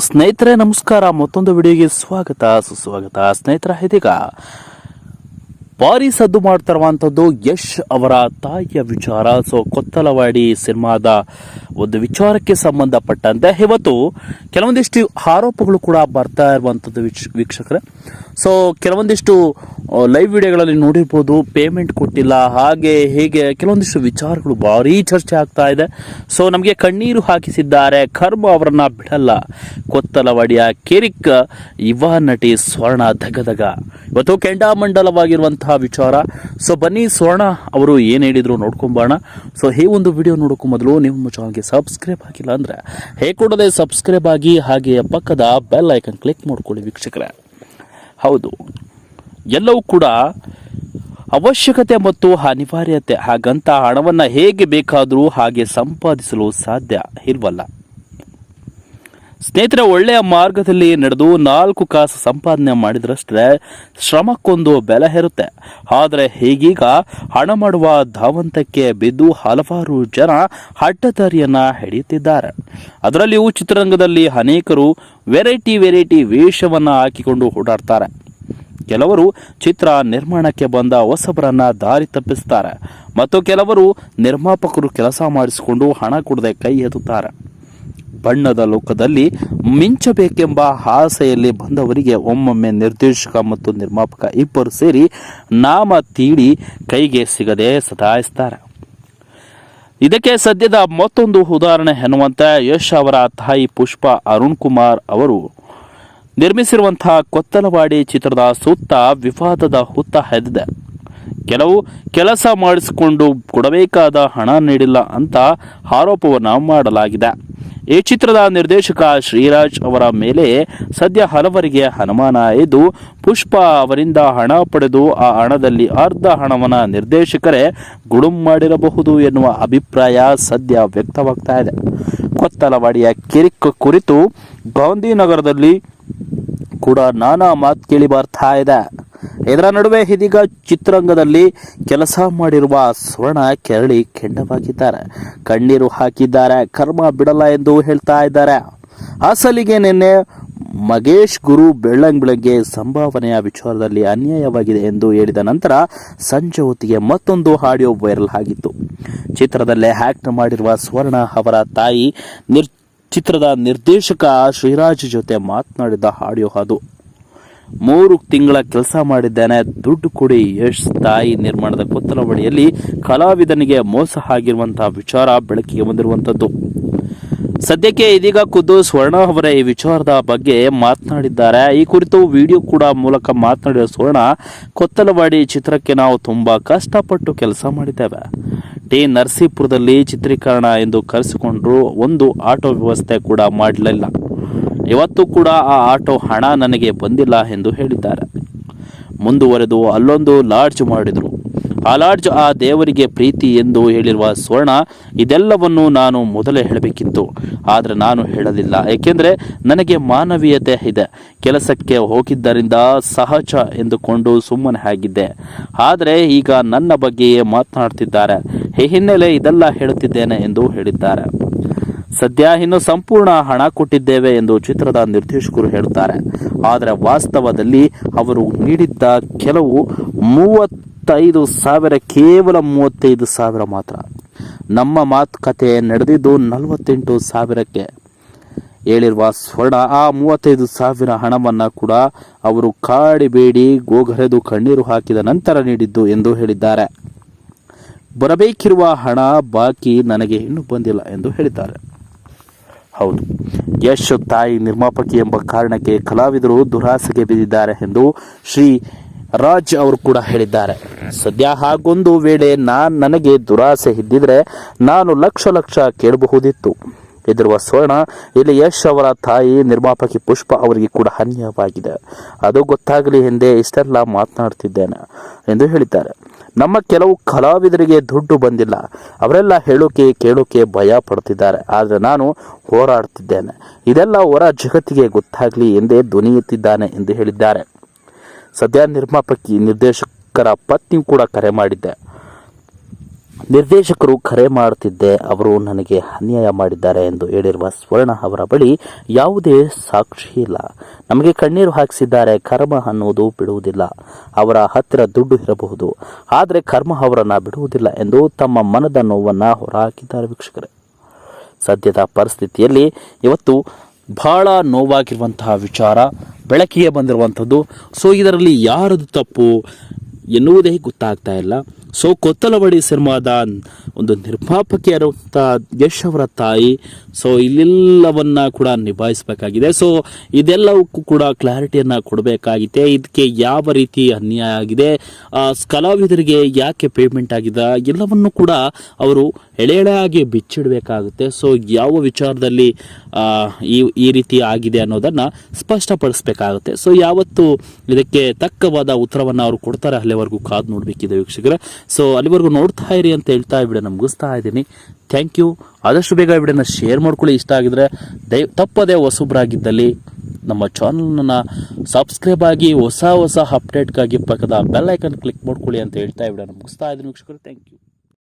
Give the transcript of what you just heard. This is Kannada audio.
ಸ್ನೇಹಿತರೆ, ನಮಸ್ಕಾರ. ಮತ್ತೊಂದು ವಿಡಿಯೋಗೆ ಸ್ವಾಗತ, ಸುಸ್ವಾಗತ. ಸ್ನೇಹಿತರ ಇದೀಗ ಭಾರಿ ಸದ್ದು ಮಾಡ್ತಿರುವಂಥದ್ದು ಯಶ್ ಅವರ ತಾಯಿಯ ವಿಚಾರ. ಸೊ ಕೊತ್ತಲವಾಡಿ ಸಿನಿಮಾದ ಒಂದು ವಿಚಾರಕ್ಕೆ ಸಂಬಂಧಪಟ್ಟಂತೆ ಇವತ್ತು ಕೆಲವೊಂದಿಷ್ಟು ಆರೋಪಗಳು ಕೂಡ ಬರ್ತಾ ಇರುವಂಥದ್ದು ವೀಕ್ಷ- ವೀಕ್ಷಕರೇ. ಸೊ ಕೆಲವೊಂದಿಷ್ಟು ಲೈವ್ ವಿಡಿಯೋಗಳಲ್ಲಿ ನೋಡಿರ್ಬೋದು ಪೇಮೆಂಟ್ ಕೊಟ್ಟಿಲ್ಲ, ಹಾಗೆ ಹೇಗೆ ಕೆಲವೊಂದಿಷ್ಟು ವಿಚಾರಗಳು ಭಾರಿ ಚರ್ಚೆ ಆಗ್ತಾ ಇದೆ. ಸೊ ನಮಗೆ ಕಣ್ಣೀರು ಹಾಕಿಸಿದ್ದಾರೆ. ಕರ್ಮ ಅವರನ್ನು ಬಿಡಲ್ಲ. ಕೊತ್ತಲವಾಡಿಯ ಕೆರಿಕ್, ಯುವ ನಟಿ ಸ್ವರ್ಣ ಧಗಧಗ. ಇವತ್ತು ಕೆಂಡಾಮಂಡಲವಾಗಿರುವಂತಹ ವಿಚಾರ. ಸೊ ಬನ್ನಿ, ಸ್ವರ್ಣ ಅವರು ಏನು ಹೇಳಿದ್ರು ನೋಡ್ಕೊಂಬೋಣ. ಸೊ ಈ ಒಂದು ವಿಡಿಯೋ ನೋಡೋಕ್ಕೂ ಮೊದಲು ನೀವು ನಮ್ಮ ಚಾನಲ್ಗೆ ಸಬ್ಸ್ಕ್ರೈಬ್ ಆಗಿಲ್ಲ ಅಂದ್ರೆ, ಹೇಗೆ ಕೂಡಲೇ ಸಬ್ಸ್ಕ್ರೈಬ್ ಆಗಿ ಹಾಗೆ ಪಕ್ಕದ ಬೆಲ್ ಐಕನ್ ಕ್ಲಿಕ್ ಮಾಡ್ಕೊಳ್ಳಿ ವೀಕ್ಷಕರೇ. ಹೌದು. ಎಲ್ಲವೂ ಕೂಡ ಅವಶ್ಯಕತೆ ಮತ್ತು ಅನಿವಾರ್ಯತೆ ಹಾಗಂತ ಹಣವನ್ನು ಹೇಗೆ ಬೇಕಾದರೂ ಹಾಗೆ ಸಂಪಾದಿಸಲು ಸಾಧ್ಯ ಇಲ್ವಲ್ಲ. ಸ್ನೇಹಿತರೆ, ಒಳ್ಳೆಯ ಮಾರ್ಗದಲ್ಲಿ ನಡೆದು ನಾಲ್ಕು ಕಾಸು ಸಂಪಾದನೆ ಮಾಡಿದ್ರಷ್ಟೇ ಶ್ರಮಕ್ಕೊಂದು ಬೆಲೆ ಹೇರುತ್ತೆ. ಆದರೆ ಹೀಗೀಗ ಹಣ ಮಾಡುವ ಧಾವಂತಕ್ಕೆ ಬಿದ್ದು ಹಲವಾರು ಜನ ಅಡ್ಡದಾರಿಯನ್ನು ಹಿಡಿಯುತ್ತಿದ್ದಾರೆ. ಅದರಲ್ಲಿಯೂ ಚಿತ್ರರಂಗದಲ್ಲಿ ಅನೇಕರು ವೆರೈಟಿ ವೆರೈಟಿ ವೇಷವನ್ನ ಹಾಕಿಕೊಂಡು ಓಡಾಡ್ತಾರೆ. ಕೆಲವರು ಚಿತ್ರ ನಿರ್ಮಾಣಕ್ಕೆ ಬಂದ ಹೊಸಬರನ್ನ ದಾರಿ ತಪ್ಪಿಸ್ತಾರೆ. ಮತ್ತು ಕೆಲವರು ನಿರ್ಮಾಪಕರು ಕೆಲಸ ಮಾಡಿಸಿಕೊಂಡು ಹಣ ಕೊಡದೆ ಕೈ ಎತ್ತುತ್ತಾರೆ. ಬಣ್ಣದ ಲೋಕದಲ್ಲಿ ಮಿಂಚಬೇಕೆಂಬ ಆಸೆಯಲ್ಲಿ ಬಂದವರಿಗೆ ಒಮ್ಮೊಮ್ಮೆ ನಿರ್ದೇಶಕ ಮತ್ತು ನಿರ್ಮಾಪಕ ಇಬ್ಬರು ಸೇರಿ ನಾಮ ತೀಡಿ ಕೈಗೆ ಸಿಗದೆ ಸತಾಯಿಸ್ತಾರೆ ಇದಕ್ಕೆ ಸದ್ಯದ ಮತ್ತೊಂದು ಉದಾಹರಣೆ ಎನ್ನುವಂತೆ ಯಶ್ ಅವರ ತಾಯಿ ಪುಷ್ಪ ಅರುಣ್ ಕುಮಾರ್ ಅವರು ನಿರ್ಮಿಸಿರುವಂತಹ ಕೊತ್ತಲವಾಡಿ ಚಿತ್ರದ ಸುತ್ತ ವಿವಾದದ ಹುತ್ತ ಹೆದ್ದಿದೆ ಕೆಲವು ಕೆಲಸ ಮಾಡಿಸಿಕೊಂಡು ಕೊಡಬೇಕಾದ ಹಣ ನೀಡಿಲ್ಲ ಅಂತ ಆರೋಪವನ್ನು ಮಾಡಲಾಗಿದೆ. ಈ ಚಿತ್ರದ ನಿರ್ದೇಶಕ ಶ್ರೀರಾಜ್ ಅವರ ಮೇಲೆ ಸದ್ಯ ಹಲವರಿಗೆ ಅನುಮಾನ ಇದ್ದು, ಪುಷ್ಪ ಅವರಿಂದ ಹಣ ಪಡೆದು ಆ ಹಣದಲ್ಲಿ ಅರ್ಧ ಹಣವನ್ನ ನಿರ್ದೇಶಕರೇ ಗುಡುಂ ಮಾಡಿರಬಹುದು ಎನ್ನುವ ಅಭಿಪ್ರಾಯ ಸದ್ಯ ವ್ಯಕ್ತವಾಗ್ತಾ ಇದೆ. ಕೊತ್ತಲವಾಡಿಯ ಕಿರಿಕ್ ಕುರಿತು ಗಾಂಧಿನಗರದಲ್ಲಿ ಕೂಡ ನಾನಾ ಮಾತು ಕೇಳಿ ಬರ್ತಾ ಇದೆ. ಇದರ ನಡುವೆ ಇದೀಗ ಚಿತ್ರರಂಗದಲ್ಲಿ ಕೆಲಸ ಮಾಡಿರುವ ಸ್ವರ್ಣ ಕೆರಳಿ ಕೆಂಡವಾಗಿದ್ದಾರೆ. ಕಣ್ಣೀರು ಹಾಕಿದ್ದಾರೆ, ಕರ್ಮ ಬಿಡಲ್ಲ ಎಂದು ಹೇಳ್ತಾ ಇದ್ದಾರೆ. ಅಸಲಿಗೆ ನಿನ್ನೆ ಮಗೇಶ್ ಗುರು ಬೆಳ್ಳಂಗ್ ಬೆಳಗ್ಗೆ ಸಂಭಾವನೆಯ ವಿಚಾರದಲ್ಲಿ ಅನ್ಯಾಯವಾಗಿದೆ ಎಂದು ಹೇಳಿದ ನಂತರ ಸಂಜೆ ಹೊತ್ತಿಗೆ ಮತ್ತೊಂದು ಆಡಿಯೋ ವೈರಲ್ ಆಗಿತ್ತು. ಚಿತ್ರದಲ್ಲೇ ಆಕ್ಟ್ ಮಾಡಿರುವ ಸ್ವರ್ಣ ಅವರ ತಾಯಿ ನಿರ್ ಚಿತ್ರದ ನಿರ್ದೇಶಕ ಶ್ರೀರಾಜ್ ಜೊತೆ ಮಾತನಾಡಿದ ಆಡಿಯೋ ಅದು. ಮೂರು ತಿಂಗಳ ಕೆಲಸ ಮಾಡಿದ್ದೇನೆ. ದುಡ್ಡು ಕೊಡಿ, ಯಶ್ ತಾಯಿ ನಿರ್ಮಾಣದ ಕೊತ್ತಲವಾಡಿಯಲ್ಲಿ ಕಲಾವಿದನಿಗೆ ಮೋಸ ಆಗಿರುವಂತಹ ವಿಚಾರ ಬೆಳಕಿಗೆ ಬಂದಿರುವಂತದ್ದು ಸದ್ಯಕ್ಕೆ ಇದೀಗ ಖುದ್ದು ಸ್ವರ್ಣ ಅವರೇ ಈ ವಿಚಾರದ ಬಗ್ಗೆ ಮಾತನಾಡಿದ್ದಾರೆ. ಈ ಕುರಿತು ವಿಡಿಯೋ ಕೂಡ ಮೂಲಕ ಮಾತನಾಡಿದ ಸ್ವರ್ಣ, ಕೊತ್ತಲವಾಡಿ ಚಿತ್ರಕ್ಕೆ ನಾವು ತುಂಬಾ ಕಷ್ಟಪಟ್ಟು ಕೆಲಸ ಮಾಡಿದ್ದೇವೆ. ಟಿ ನರಸೀಪುರದಲ್ಲಿ ಚಿತ್ರೀಕರಣ ಎಂದು ಕರೆಸಿಕೊಂಡ್ರು. ಒಂದು ಆಟೋ ವ್ಯವಸ್ಥೆ ಕೂಡ ಮಾಡಲಿಲ್ಲ. ಇವತ್ತು ಕೂಡ ಆ ಆಟೋ ಹಣ ನನಗೆ ಬಂದಿಲ್ಲ ಎಂದು ಹೇಳಿದ್ದಾರೆ. ಮುಂದುವರೆದು ಅಲ್ಲೊಂದು ಲಾಡ್ಜ್ ಮಾಡಿದರು. ಆ ಲಾಡ್ಜ್ ಆ ದೇವರಿಗೆ ಪ್ರೀತಿ ಎಂದು ಹೇಳಿರುವ ಸ್ವರ್ಣ, ಇದೆಲ್ಲವನ್ನು ನಾನು ಮೊದಲೇ ಹೇಳಬೇಕಿತ್ತು. ಆದರೆ ನಾನು ಹೇಳಲಿಲ್ಲ. ಏಕೆಂದರೆ ನನಗೆ ಮಾನವೀಯತೆ ಇದೆ. ಕೆಲಸಕ್ಕೆ ಹೋಗಿದ್ದರಿಂದ ಸಹಜ ಎಂದುಕೊಂಡು ಸುಮ್ಮನೆ ಆಗಿದ್ದೆ. ಆದರೆ ಈಗ ನನ್ನ ಬಗ್ಗೆಯೇ ಮಾತನಾಡ್ತಿದ್ದಾರೆ. ಈ ಹಿನ್ನೆಲೆ ಇದೆಲ್ಲ ಹೇಳುತ್ತಿದ್ದೇನೆ ಎಂದು ಹೇಳಿದ್ದಾರೆ. ಸದ್ಯ ಇನ್ನು ಸಂಪೂರ್ಣ ಹಣ ಕೊಟ್ಟಿದ್ದೇವೆ ಎಂದು ಚಿತ್ರದ ನಿರ್ದೇಶಕರು ಹೇಳುತ್ತಾರೆ. ಆದರೆ ವಾಸ್ತವದಲ್ಲಿ ಅವರು ನೀಡಿದ್ದ ಕೆಲವು ಮೂವತ್ತೈದು ಸಾವಿರ, ಕೇವಲ ಮೂವತ್ತೈದು ಸಾವಿರ ಮಾತ್ರ. ನಮ್ಮ ಮಾತುಕತೆ ನಡೆದಿದ್ದು ನಲವತ್ತೆಂಟು ಸಾವಿರಕ್ಕೆ. ಹೇಳಿರುವ ಸ್ವರ್ಣ, ಆ ಮೂವತ್ತೈದು ಸಾವಿರ ಹಣವನ್ನು ಕೂಡ ಅವರು ಕಾಡಿಬೇಡಿ ಗೋಗರೆದು ಕಣ್ಣೀರು ಹಾಕಿದ ನಂತರ ನೀಡಿದ್ದು ಎಂದು ಹೇಳಿದ್ದಾರೆ. ಬರಬೇಕಿರುವ ಹಣ ಬಾಕಿ ನನಗೆ ಇನ್ನೂ ಬಂದಿಲ್ಲ ಎಂದು ಹೇಳಿದ್ದಾರೆ. ಹೌದು. ಯಶ್ ತಾಯಿ ನಿರ್ಮಾಪಕಿ ಎಂಬ ಕಾರಣಕ್ಕೆ ಕಲಾವಿದರು ದುರಾಸೆಗೆ ಬಿದ್ದಿದ್ದಾರೆ ಎಂದು ಶ್ರೀ ರಾಜ್ ಅವರು ಕೂಡ ಹೇಳಿದ್ದಾರೆ. ಸದ್ಯ ಹಾಗೊಂದು ವೇಳೆ ನಾನು ನನಗೆ ದುರಾಸೆ ಇದ್ದಿದ್ರೆ ನಾನು ಲಕ್ಷ ಲಕ್ಷ ಕೇಳಬಹುದಿತ್ತು. ಎದುರುವ ಸ್ವರ್ಣ, ಇಲ್ಲಿ ಯಶ್ ಅವರ ತಾಯಿ ನಿರ್ಮಾಪಕಿ ಪುಷ್ಪ ಅವರಿಗೆ ಕೂಡ ಅನ್ಯವಾಗಿದೆ ಅದು ಗೊತ್ತಾಗಲಿ ಎಂದೇ ಇಷ್ಟೆಲ್ಲ ಮಾತನಾಡ್ತಿದ್ದೇನೆ ಎಂದು ಹೇಳಿದ್ದಾರೆ. ನಮ್ಮ ಕೆಲವು ಕಲಾವಿದರಿಗೆ ದುಡ್ಡು ಬಂದಿಲ್ಲ. ಅವರೆಲ್ಲ ಹೇಳೋಕೆ, ಕೇಳೋಕೆ ಭಯ ಪಡ್ತಿದ್ದಾರೆ. ಆದರೆ ನಾನು ಹೋರಾಡ್ತಿದ್ದೇನೆ. ಇದೆಲ್ಲ ಹೊರ ಜಗತ್ತಿಗೆ ಗೊತ್ತಾಗಲಿ ಎಂದೇ ಧ್ವನಿ ಎತ್ತಿದ್ದಾನೆ ಎಂದು ಹೇಳಿದ್ದಾರೆ. ಸದ್ಯ ನಿರ್ಮಾಪಕಿ, ನಿರ್ದೇಶಕರ ಪತ್ನಿ ಕೂಡ ಕರೆ ಮಾಡಿದ್ದೆ. ನಿರ್ದೇಶಕರು ಕರೆ ಮಾಡುತ್ತಿದ್ದೆ ಅವರು ನನಗೆ ಅನ್ಯಾಯ ಮಾಡಿದ್ದಾರೆ ಎಂದು ಹೇಳಿರುವ ಸ್ವರ್ಣ ಅವರ ಬಳಿ ಯಾವುದೇ ಸಾಕ್ಷಿ ಇಲ್ಲ. ನಮಗೆ ಕಣ್ಣೀರು ಹಾಕಿಸಿದ್ದಾರೆ, ಕರ್ಮ ಅನ್ನುವುದು ಬಿಡುವುದಿಲ್ಲ. ಅವರ ಹತ್ತಿರ ದುಡ್ಡು ಇರಬಹುದು, ಆದರೆ ಕರ್ಮ ಅವರನ್ನ ಬಿಡುವುದಿಲ್ಲ ಎಂದು ತಮ್ಮ ಮನದ ನೋವನ್ನು ಹೊರಹಾಕಿದ್ದಾರೆ ವೀಕ್ಷಕರೇ. ಸದ್ಯದ ಪರಿಸ್ಥಿತಿಯಲ್ಲಿ ಇವತ್ತು ಬಹಳ ನೋವಾಗಿರುವಂತಹ ವಿಚಾರ, ಬೆಳಕಿಗೆ ಬಂದಿರುವಂಥದ್ದು. ಸೊ ಇದರಲ್ಲಿ ಯಾರದು ತಪ್ಪು ಎನ್ನುವುದೇ ಗೊತ್ತಾಗ್ತಾ ಇಲ್ಲ. ಸೊ ಕೊತ್ತಲವಾಡಿ ಸಿನಿಮಾದ ಒಂದು ನಿರ್ಮಾಪಕಿಯಾದಂಥ ಯಶ್ ಅವರ ತಾಯಿ. ಸೊ ಇಲ್ಲೆಲ್ಲವನ್ನ ಕೂಡ ನಿಭಾಯಿಸಬೇಕಾಗಿದೆ. ಸೊ ಇದೆಲ್ಲವಕ್ಕೂ ಕೂಡ ಕ್ಲಾರಿಟಿಯನ್ನು ಕೊಡಬೇಕಾಗಿದೆ. ಇದಕ್ಕೆ ಯಾವ ರೀತಿ ಅನ್ಯಾಯ ಆಗಿದೆ ಕಲಾವಿದರಿಗೆ ಯಾಕೆ ಪೇಮೆಂಟ್ ಆಗಿದೆ, ಎಲ್ಲವನ್ನು ಕೂಡ ಅವರು ಎಳೆ ಎಳೆಯಾಗಿ ಬಿಚ್ಚಿಡಬೇಕಾಗುತ್ತೆ. ಸೊ ಯಾವ ವಿಚಾರದಲ್ಲಿ ಈ ಈ ರೀತಿ ಆಗಿದೆ ಅನ್ನೋದನ್ನು ಸ್ಪಷ್ಟಪಡಿಸಬೇಕಾಗುತ್ತೆ. ಸೊ ಯಾವತ್ತು ಇದಕ್ಕೆ ತಕ್ಕವಾದ ಉತ್ತರವನ್ನು ಅವರು ಕೊಡ್ತಾರೆ. ಅಲ್ಲಿವರೆಗೂ ಕಾದು ನೋಡಬೇಕಿದೆ ವೀಕ್ಷಕರೇ. ಸೊ ಅಲ್ಲಿವರೆಗೂ ನೋಡ್ತಾ ಇರಿ ಅಂತ ಹೇಳ್ತಾ ಈ ವಿಡಿಯೋನ ಮುಗಿಸ್ತಾ ಇದ್ದೀನಿ. ಥ್ಯಾಂಕ್ ಯು ಆದಷ್ಟು ಬೇಗ ವಿಡಿಯೋನ ಶೇರ್ ಮಾಡ್ಕೊಳ್ಳಿ. ಇಷ್ಟ ಆಗಿದ್ರೆ ದಯ, ತಪ್ಪದೇ ಹೊಸಬ್ರಾಗಿದ್ದಲ್ಲಿ ನಮ್ಮ ಚಾನಲ್ನ ಸಬ್ಸ್ಕ್ರೈಬ್ ಆಗಿ ಹೊಸ ಹೊಸ ಅಪ್ಡೇಟ್ಗಾಗಿ ಪಕ್ಕದ ಬೆಲ್ ಐಕನ್ ಕ್ಲಿಕ್ ಮಾಡ್ಕೊಳ್ಳಿ ಅಂತ ಹೇಳ್ತಾ ವಿಡಿಯೋನ ಮುಗಿಸ್ತಾ ಇದ್ದೀನಿ. ವೀಕ್ಷಕರು ಥ್ಯಾಂಕ್ ಯು